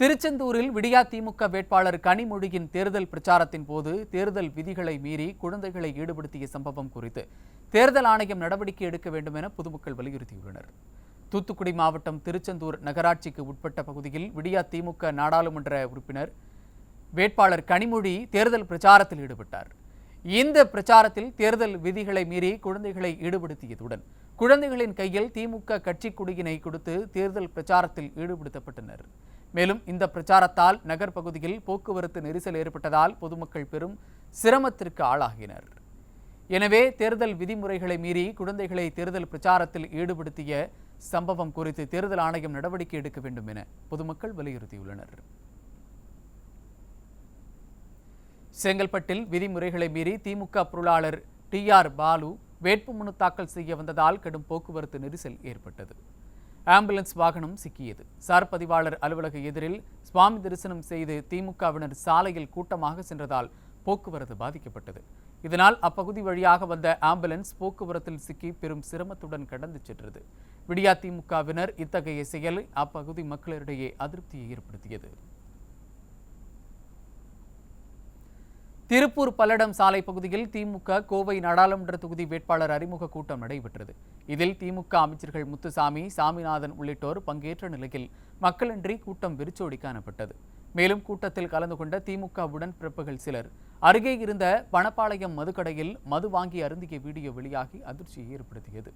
திருச்செந்தூரில் விடியா திமுக வேட்பாளர் கனிமொழியின் தேர்தல் பிரச்சாரத்தின் போது தேர்தல் விதிகளை மீறி குழந்தைகளை ஈடுபடுத்திய சம்பவம் குறித்து தேர்தல் ஆணையம் நடவடிக்கை எடுக்க வேண்டும் என பொதுமக்கள் வலியுறுத்தியுள்ளனர். தூத்துக்குடி மாவட்டம் திருச்செந்தூர் நகராட்சிக்கு உட்பட்ட பகுதியில் விடியா திமுக நாடாளுமன்ற உறுப்பினர் வேட்பாளர் கனிமொழி தேர்தல் பிரச்சாரத்தில் ஈடுபட்டார். இந்த பிரச்சாரத்தில் தேர்தல் விதிகளை மீறி குழந்தைகளை ஈடுபடுத்தியதுடன் குழந்தைகளின் கையில் திமுக கட்சி கொடியினை கொடுத்து தேர்தல் பிரச்சாரத்தில் ஈடுபடுத்தப்பட்டனர். மேலும் இந்த பிரச்சாரத்தால் நகர் பகுதியில் போக்குவரத்து நெரிசல் ஏற்பட்டதால் பொதுமக்கள் பெரும் சிரமத்திற்கு ஆளாகினர். எனவே தேர்தல் விதிமுறைகளை மீறி குழந்தைகளை தேர்தல் பிரச்சாரத்தில் ஈடுபடுத்திய சம்பவம் குறித்து தேர்தல் ஆணையம் நடவடிக்கை எடுக்க வேண்டும் என பொதுமக்கள் வலியுறுத்தியுள்ளனர். செங்கல்பட்டில் விதிமுறைகளை மீறி திமுக பொருளாளர் டி ஆர் பாலு வேட்புமனு தாக்கல் செய்ய வந்ததால் கடும் போக்குவரத்து நெரிசல் ஏற்பட்டது. ஆம்புலன்ஸ் வாகனம் சிக்கியது. சார் பதிவாளர் அலுவலக எதிரில் சுவாமி தரிசனம் செய்து திமுகவினர் சாலையில் கூட்டமாக சென்றதால் போக்குவரத்து பாதிக்கப்பட்டது. இதனால் அப்பகுதி வழியாக வந்த ஆம்புலன்ஸ் போக்குவரத்தில் சிக்கி பெரும் சிரமத்துடன் கடந்து சென்றது. விடியா திமுகவினர் இத்தகைய செயல் அப்பகுதி மக்களிடையே அதிருப்தியை ஏற்படுத்தியது. திருப்பூர் பல்லடம் சாலை பகுதியில் திமுக கோவை நாடாளுமன்ற தொகுதி வேட்பாளர் அறிமுக கூட்டம் நடைபெற்றது. இதில் திமுக அமைச்சர்கள் முத்துசாமி சாமிநாதன் உள்ளிட்டோர் பங்கேற்ற நிலையில் மக்களின்றி கூட்டம் வெறிச்சோடி காணப்பட்டது. மேலும் கூட்டத்தில் கலந்து கொண்ட திமுக உடன்பிறப்புகள் சிலர். அருகே இருந்த பணப்பாளையம் மதுக்கடையில் மது வாங்கி அருந்திய வீடியோ வெளியாகி அதிர்ச்சியை ஏற்படுத்தியது.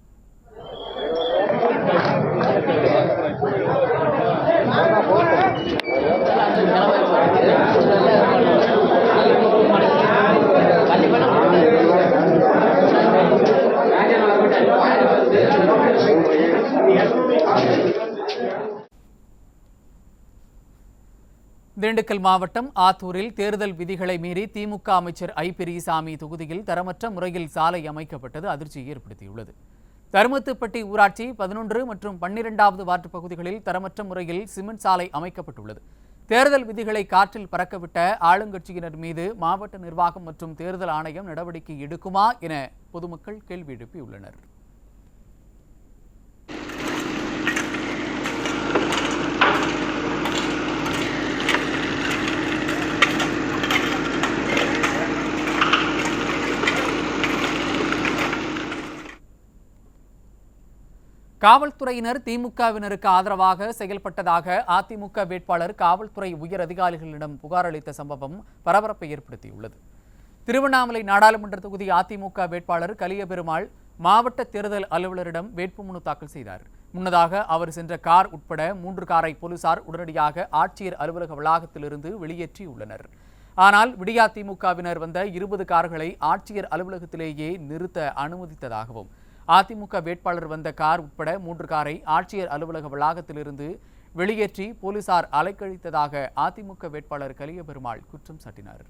திண்டுக்கல் மாவட்டம் ஆத்தூரில் தேர்தல் விதிகளை மீறி திமுக அமைச்சர் ஐ. பெரியசாமி தொகுதியில் தரமற்ற முறையில் சாலை அமைக்கப்பட்டது அதிர்ச்சியை ஏற்படுத்தியுள்ளது. தருமத்துப்பட்டி ஊராட்சி பதினொன்று மற்றும் பன்னிரெண்டாவது வார்டு பகுதிகளில் தரமற்ற முறையில் சிமெண்ட் சாலை அமைக்கப்பட்டுள்ளது. தேர்தல் விதிகளை காற்றில் பறக்கவிட்ட ஆளுங்கட்சியினர் மீது மாவட்ட நிர்வாகம் மற்றும் தேர்தல் ஆணையம் நடவடிக்கை எடுக்குமா என பொதுமக்கள் கேள்வி எழுப்பியுள்ளனர். காவல்துறையினர் திமுகவினருக்கு ஆதரவாக செயல்பட்டதாக அதிமுக வேட்பாளர் காவல்துறை உயர் அதிகாரிகளிடம் புகார் அளித்த சம்பவம் பரபரப்பை ஏற்படுத்தியுள்ளது. திருவண்ணாமலை நாடாளுமன்ற தொகுதி அதிமுக வேட்பாளர் கலியபெருமாள் மாவட்ட தேர்தல் அலுவலரிடம் வேட்புமனு தாக்கல் செய்தார். முன்னதாக அவர் சென்ற கார் உட்பட மூன்று காரை போலீசார் உடனடியாக ஆட்சியர் அலுவலக வளாகத்திலிருந்து வெளியேற்றியுள்ளனர். ஆனால் விடியா திமுகவினர் வந்த இருபது கார்களை ஆட்சியர் அலுவலகத்திலேயே நிறுத்த அனுமதித்ததாகவும் அதிமுக வேட்பாளர் வந்த கார் உட்பட மூன்று காரை ஆட்சியர் அலுவலக வளாகத்திலிருந்து வெளியேற்றி போலீசார் அலைக்கழித்ததாக அதிமுக வேட்பாளர் கலியபெருமாள் குற்றம் சாட்டினார்.